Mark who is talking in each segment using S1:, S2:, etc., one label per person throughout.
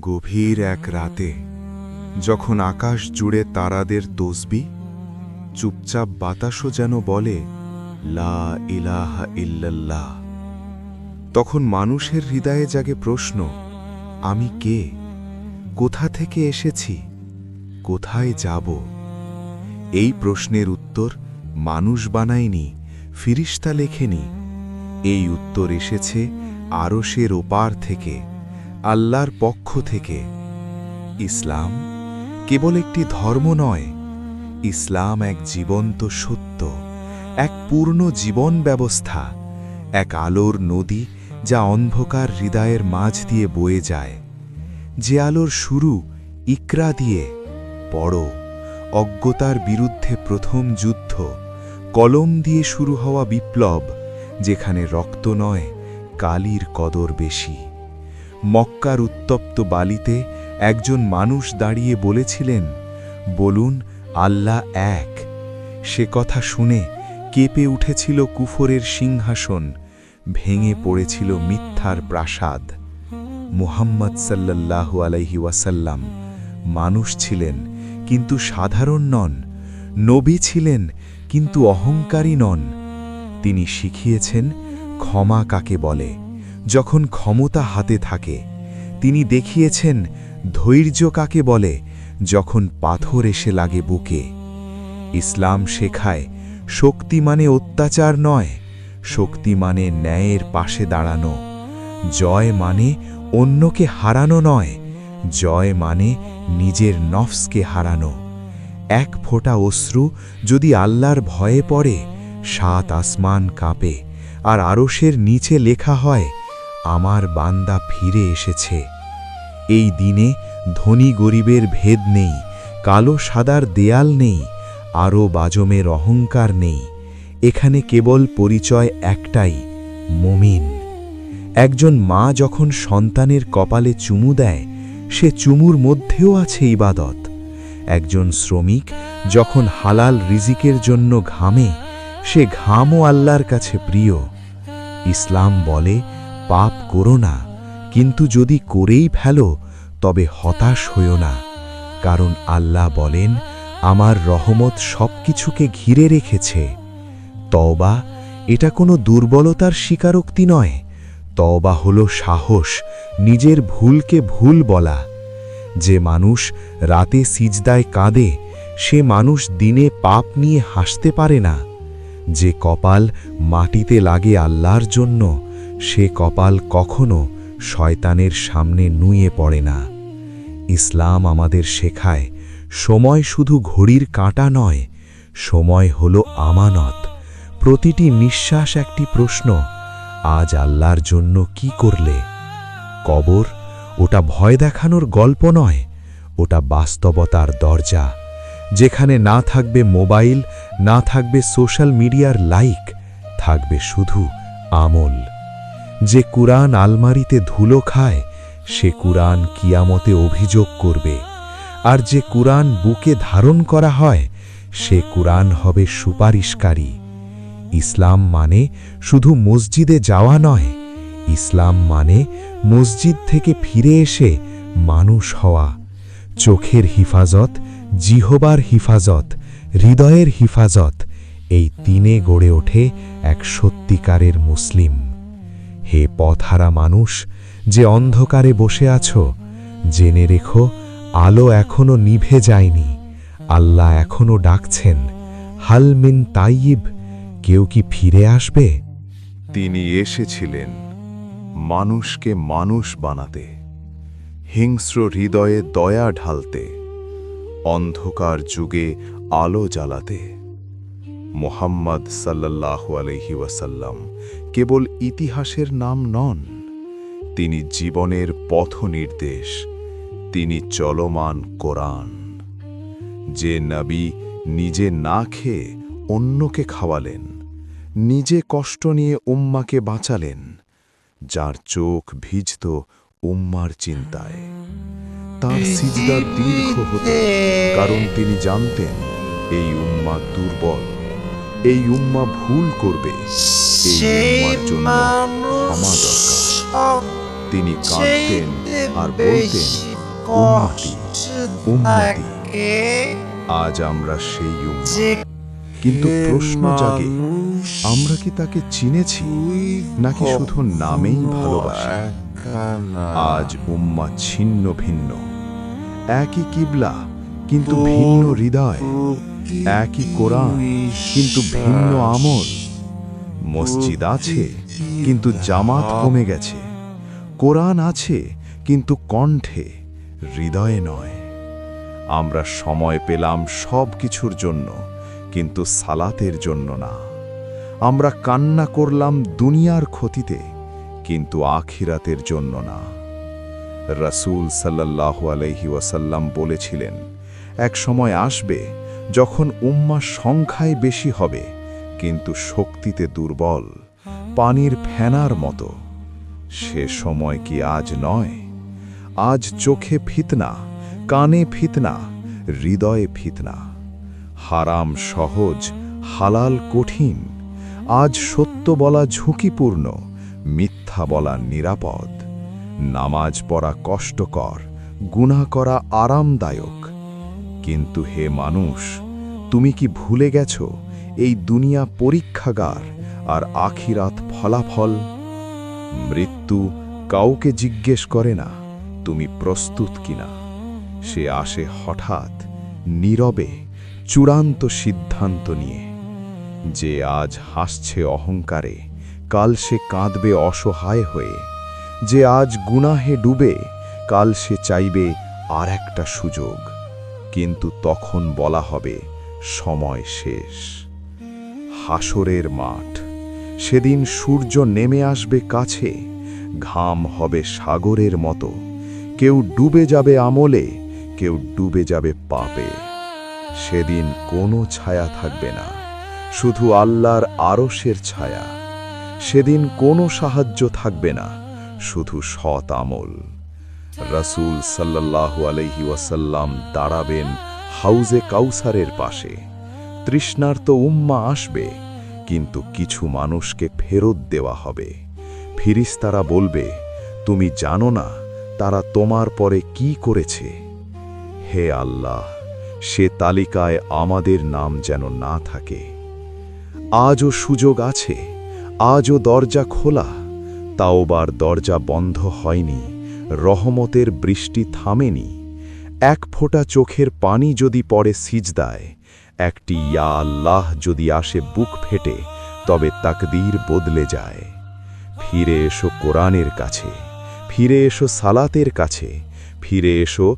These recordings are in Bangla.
S1: গভীর এক রাতে, যখন আকাশ জুড়ে তারাদের তসবি, চুপচাপ বাতাসও যেন বলে, লা ইলাহা ইল্লাল্লাহ। তখন মানুষের হৃদয়ে জাগে প্রশ্ন, আমি কে? কোথা থেকে এসেছি? কোথায় যাব? এই প্রশ্নের উত্তর মানুষ বানায়নি, ফিরিস্তা লেখেনি। এই উত্তর এসেছে আরশের ওপার থেকে। আল্লাহর পক্ষ থেকে। ইসলাম কেবল একটি ধর্ম নয়, ইসলাম এক জীবন্ত সত্য, এক পূর্ণ জীবন ব্যবস্থা, এক আলোর নদী যা অন্ধকার হৃদয়ের মাঝ দিয়ে বয়ে যায়। যে আলোর শুরু ইকরা দিয়ে পড়ো অজ্ঞতার বিরুদ্ধে প্রথম যুদ্ধ, কলম দিয়ে শুরু হওয়া বিপ্লব, যেখানে রক্ত নয়, কালির কদর বেশি। মক্কার উত্তপ্ত বালিতে একজন মানুষ দাঁড়িয়ে বলেছিলেন, বলুন, আল্লাহ এক। সে কথা শুনে কেঁপে উঠেছিল কুফরের সিংহাসন, ভেঙে পড়েছিল মিথ্যার প্রাসাদ। মুহাম্মদ সাল্লাল্লাহু আলাইহি ওয়াসাল্লাম মানুষ ছিলেন, কিন্তু সাধারণ নন, নবী ছিলেন, কিন্তু অহংকারী নন। তিনি শিখিয়েছেন, ক্ষমা কাকে বলে? যখন ক্ষমতা হাতে থাকে, তিনি দেখিয়েছেন, ধৈর্য কাকে বলে? যখন পাথর এসে লাগে বুকে। ইসলাম শেখায়, শক্তি মানে অত্যাচার নয়, শক্তি মানে ন্যায়ের পাশে দাঁড়ানো। জয় মানে অন্যকে হারানো নয়, জয় মানে নিজের নফসকে হারানো। এক ফোঁটা অশ্রু যদি আল্লাহর ভয়ে পড়ে, সাত আসমান কাঁপে, আর আরশের নিচে লেখা হয় আমার বান্দা ফিরে এসেছে। এই দিনে ধনী গরিবের ভেদ নেই, কালো সাদার দেয়াল নেই আরও বাজমের অহংকার নেই। এখানে কেবল পরিচয় একটাই, মুমিন। একজন মা যখন সন্তানের কপালে চুমু দেয়, সে চুমুর মধ্যেও আছে ইবাদত। একজন শ্রমিক যখন হালাল রিজিকের জন্য ঘামে, সে ঘামও আল্লাহর কাছে প্রিয়। ইসলাম বলে পাপ করো না, কিন্তু যদি করেই ফেলো, তবে হতাশ হইও না। কারণ আল্লাহ বলেন, আমার রহমত সবকিছুকে ঘিরে রেখেছে। তওবা, এটা কোনো দুর্বলতার স্বীকারোক্তি নয়। তওবা হলো সাহস, নিজের ভুলকে ভুল বলা। যে মানুষ রাতে সিজদায় কাঁদে, সে মানুষ দিনে পাপ নিয়ে হাসতে পারে না। যে কপাল মাটিতে লাগে আল্লাহর জন্য সে কপাল কখনো শয়তানের সামনে নুয়ে পড়ে না। ইসলাম আমাদের শেখায়, সময় শুধু ঘড়ির কাঁটা নয়, সময় হল আমানত। প্রতিটি নিঃশ্বাস একটি প্রশ্ন, আজ আল্লাহর জন্য কি করলে? কবর, ওটা ভয় দেখানোর গল্প নয়, ওটা বাস্তবতার দরজা, যেখানে না থাকবে মোবাইল, না থাকবে সোশ্যাল মিডিয়ার লাইক, থাকবে শুধু আমল। যে কুরআন আলমারিতে ধুলো খায়, সে কুরআন কিয়ামতে অভিযোগ করবে। আর যে কুরআন বুকে ধারণ করা হয়, সে কুরআন হবে সুপারিশকারী। ইসলাম মানে শুধু মসজিদে যাওয়া নয়, ইসলাম মানে মসজিদ থেকে ফিরে এসে মানুষ হওয়া, চোখের হিফাজত, জিহবার হিফাজত, হৃদয়ের হিফাজত, এই তিনে গড়ে ওঠে এক সত্যিকারের মুসলিম। হে পথহারা মানুষ, যে অন্ধকারে বসে আছো, জেনে রেখো, আলো এখনও নিভে যায়নি। আল্লাহ এখনও ডাকছেন হালমিন তাইব কেউ কি ফিরে আসবে?
S2: তিনি এসেছিলেন মানুষকে মানুষ বানাতে, হিংস্র হৃদয়ে দয়া ঢালতে, অন্ধকার যুগে আলো জ্বালাতে। মোহাম্মদ সাল্লাল্লাহু আলহি ওয়াসাল্লাম কেবল ইতিহাসের নাম নন, তিনি জীবনের পথ নির্দেশ তিনি চলমান কোরআন। যে নবী নিজে না খেয়ে অন্যকে খাওয়ালেন, নিজে কষ্ট নিয়ে উম্মাকে বাঁচালেন, যার চোখ ভিজত উম্মার চিন্তায়। তার সিজদা দীর্ঘ হতো, কারণ তিনি জানতেন, এই উম্মা দুর্বল, এই উম্মা ভুল করবে। তিনি কাঁদতেন আর আজ আমরা সেই কিন্তু প্রশ্ন জাগে আমরা কি তাকে চিনেছি নাকি শুধু নামেই ভালোবাসি আজ উম্মা ছিন্ন ভিন্ন একই কিবলা কিন্তু ভিন্ন হৃদয় একই কোরআন কিন্তু ভিন্ন আমল মসজিদ আছে, কিন্তু জামাত কমে গেছে। কোরআন আছে, কিন্তু কণ্ঠে হৃদয়ে নয়। আমরা সময় পেলাম সব কিছুর জন্য, কিন্তু সালাতের জন্য না। আমরা কান্না করলাম দুনিয়ার ক্ষতিতে, কিন্তু আখিরাতের জন্য না। রসুল সাল্লাল্লাহু আলাইহি ওয়াসাল্লাম বলেছিলেন, এক সময় আসবে যখন উম্মা সংখ্যায় বেশি হবে কিন্তু শক্তিতে দুর্বল, পানির ফেনার মতো। সে সময় কি আজ নয়? আজ চোখে ফিতনা, কানে ফিতনা, হৃদয়ে ফিতনা। হারাম সহজ, হালাল কঠিন, আজ সত্য বলা ঝুঁকিপূর্ণ, মিথ্যা বলা নিরাপদ। নামাজ পড়া কষ্টকর, গুনাহ করা আরামদায়ক। কিন্তু হে মানুষ, তুমি কি ভুলে গেছ? এই দুনিয়া পরীক্ষাগার আর আখিরাত ফলাফল। মৃত্যু কাউকে জিজ্ঞেস করে না, তুমি প্রস্তুত কিনা? সে আসে হঠাৎ নীরবে চূড়ান্ত সিদ্ধান্ত নিয়ে। যে আজ হাসছে অহংকারে, কাল সে কাঁদবে অসহায় হয়ে। যে আজ গুনাহে ডুবে, কাল সে চাইবে আর একটা সুযোগ। কিন্তু তখন বলা হবে, সময় শেষ। হাসরের মাঠ। সেদিন সূর্য নেমে আসবে কাছে, ঘাম হবে সাগরের মতো। কেউ ডুবে যাবে আমলে, কেউ ডুবে যাবে পাপে। সেদিন কোনো ছায়া থাকবে না, শুধু আল্লাহর আরশের ছায়া। সেদিন কোনো সাহায্য থাকবে না, শুধু সৎ আমল। রসুল সাল্লাল্লাহু আলহি ওয়াসাল্লাম দাঁড়াবেন হাউজে কাউসারের পাশে। তৃষ্ণার্ত উম্মা আসবে, কিন্তু কিছু মানুষকে ফেরত দেওয়া হবে। ফিরিস্তারা বলবে, তুমি জানো না তারা তোমার পরে কি করেছে? হে আল্লাহ, সে তালিকায় আমাদের নাম যেন না থাকে। আজও সুযোগ আছে, আজও দরজা খোলা। তাওবার দরজা বন্ধ হয়নি, রহমতের বৃষ্টি থামেনি। এক ফোঁটা চোখের পানি যদি পড়ে সিজদায় একটি ইয়া আল্লাহ যদি আসে বুক ফেটে, তবে তাকদীর বদলে যায়। ফিরে এসো কোরআনের কাছে, ফিরে এসো সালাতের কাছে, ফিরে এসো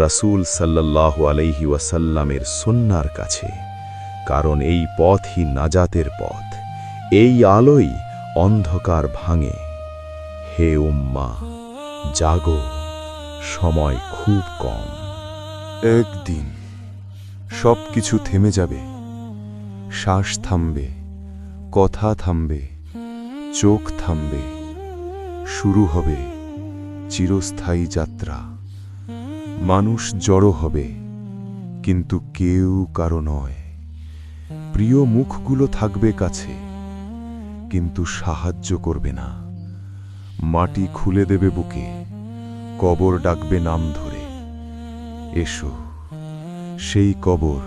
S2: রসুল সাল্লাল্লাহু আলাইহি ওয়াসাল্লামের সুন্নার কাছে। কারণ এই পথই নাজাতের পথ, এই আলোই অন্ধকার ভাঙে। হে উম্মা, জাগো, সময় খুব কম।
S1: একদিন সব কিছু থেমে যাবে। শ্বাস থামবে, কথা থামবে, চোখ থামবে, শুরু হবে চিরস্থায়ী যাত্রা। মানুষ জড়ো হবে, কিন্তু কেউ কারও নয়। প্রিয় মুখগুলো থাকবে কাছে, কিন্তু সাহায্য করবে না। মাটি খুলে দেবে বুকে, কবর ডাকবে নাম ধরে। এসো সেই কবর,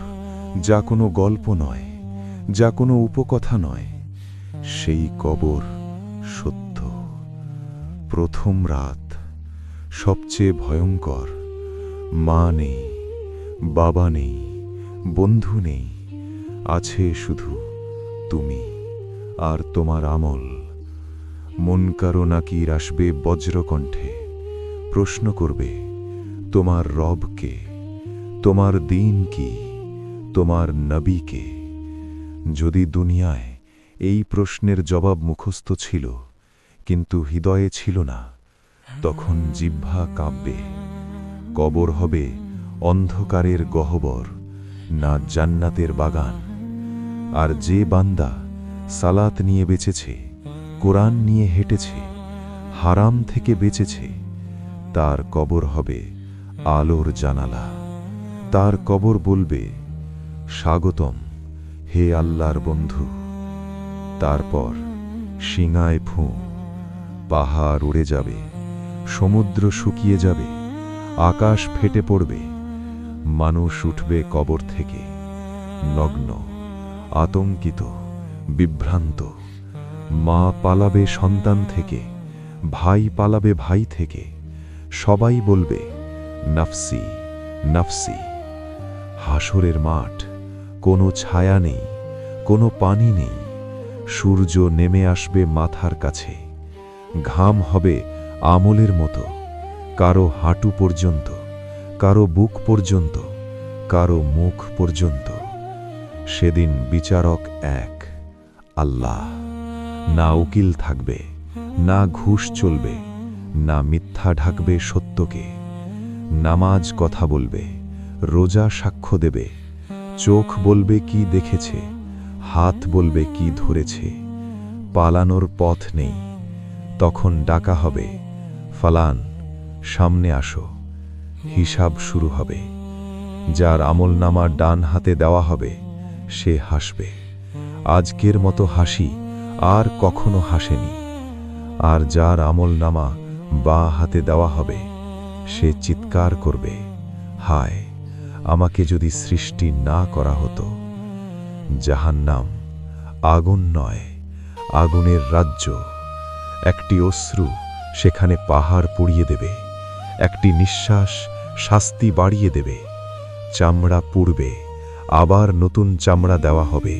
S1: যা কোনো গল্প নয়, যা কোনো উপকথা নয়, সেই কবর সত্য। প্রথম রাত, সবচেয়ে ভয়ঙ্কর, মা নেই, বাবা নেই, বন্ধু নেই, আছে শুধু তুমি আর তোমার আমল। মন কারও নাকির আসবে বজ্রকণ্ঠে, প্রশ্ন করবে, তোমার রবকে তোমার দিন কি? তোমার নবীকে যদি দুনিয়ায় এই প্রশ্নের জবাব মুখস্থ ছিল, কিন্তু হৃদয়ে ছিল না, তখন জিহ্বা কাঁপবে। কবর হবে অন্ধকারের গহ্বর, না জান্নাতের বাগান। আর যে বান্দা সালাত নিয়ে বেঁচেছে, কোরআন নিয়ে হেঁটেছে, হারাম থেকে বেঁচেছে, তার কবর হবে আলোর জানালা। তার কবর বলবে, স্বাগতম হে আল্লাহর বন্ধু। তারপর সিঙায় ফু, পাহাড় উড়ে যাবে,
S2: সমুদ্র শুকিয়ে যাবে, আকাশ ফেটে পড়বে, মানুষ উঠবে কবর থেকে, নগ্ন, আতঙ্কিত, বিভ্রান্ত। মা পালাবে সন্তান থেকে, ভাই পালাবে ভাই থেকে, সবাই বলবে, নাফসি নাফসি। হাসরের মাঠ। কোনো ছায়া নেই, কোনো পানি নেই। সূর্য নেমে আসবে মাথার কাছে। ঘাম হবে আমলের মতো। কারও হাঁটু পর্যন্ত, কারও বুক পর্যন্ত, কারও মুখ পর্যন্ত। সেদিন বিচারক এক, আল্লাহ, না উকিল থাকবে, না ঘুষ চলবে, না মিথ্যা ঢাকবে সত্যকে। নামাজ কথা বলবে। রোজা সাক্ষ্য দেবে। চোখ বলবে কি দেখেছে, হাত বলবে কি ধরেছে। পালানোর পথ নেই, তখন ডাকা হবে, ফালান, সামনে আসো, হিসাব শুরু হবে। যার আমল আমলনামা ডান হাতে দেওয়া হবে, সে হাসবে। আজকের মতো হাসি আর কখনো হাসেনি। আর যার আমলনামা বা হাতে দেওয়া হবে, সে চিৎকার করবে, হায়। আমাকে যদি সৃষ্টি না করা হতো, জাহান্নাম, আগুন নয়, আগুনের রাজ্য, একটি অশ্রু সেখানে পাহাড় পুড়িয়ে দেবে, একটি নিঃশ্বাস শাস্তি বাড়িয়ে দেবে, চামড়া পুড়বে, আবার নতুন চামড়া দেওয়া হবে,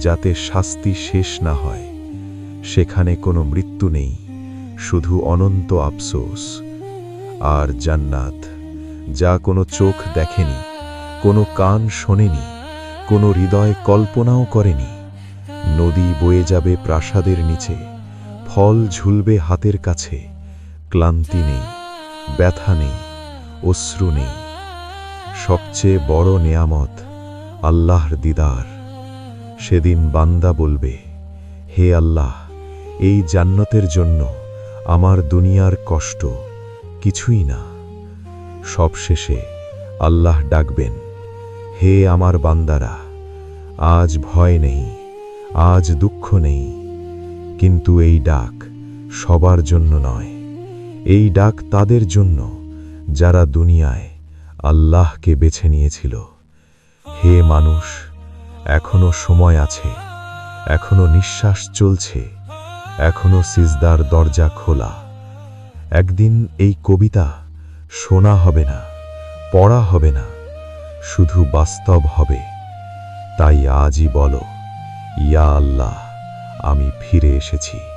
S2: যাতে শাস্তি শেষ না হয়। সেখানে কোনো মৃত্যু নেই, শুধু অনন্ত আফসোস। আর জান্নাত, যা কোনো চোখ দেখেনি কোনো কান শোনেনি, কোনো হৃদয় কল্পনাও করেনি। নদী বয়ে যাবে প্রাসাদের নিচে, ফল ঝুলবে হাতের কাছে, ক্লান্তি নেই, ব্যথা নেই, অশ্রু নেই। সবচেয়ে বড় নেয়ামত আল্লাহর দিদার। সেদিন বান্দা বলবে, হে আল্লাহ, এই জান্নাতের জন্য আমার দুনিয়ার কষ্ট কিছুই না। সবশেষে আল্লাহ ডাকবেন হে আমার বান্দারা, আজ ভয় নেই, আজ দুঃখ নেই, কিন্তু এই ডাক সবার জন্য নয়। এই ডাক তাদের জন্য, যারা দুনিয়ায় আল্লাহকে বেছে নিয়েছিল। হে মানুষ, এখনও সময় আছে, এখনও নিঃশ্বাস চলছে, এখনও সিজদার দরজা খোলা। একদিন এই কবিতা শোনা হবে না, পড়া হবে না। শুধু বাস্তব হবে। তাই আজই বলো ইয়া আল্লাহ আমি ফিরে এসেছি।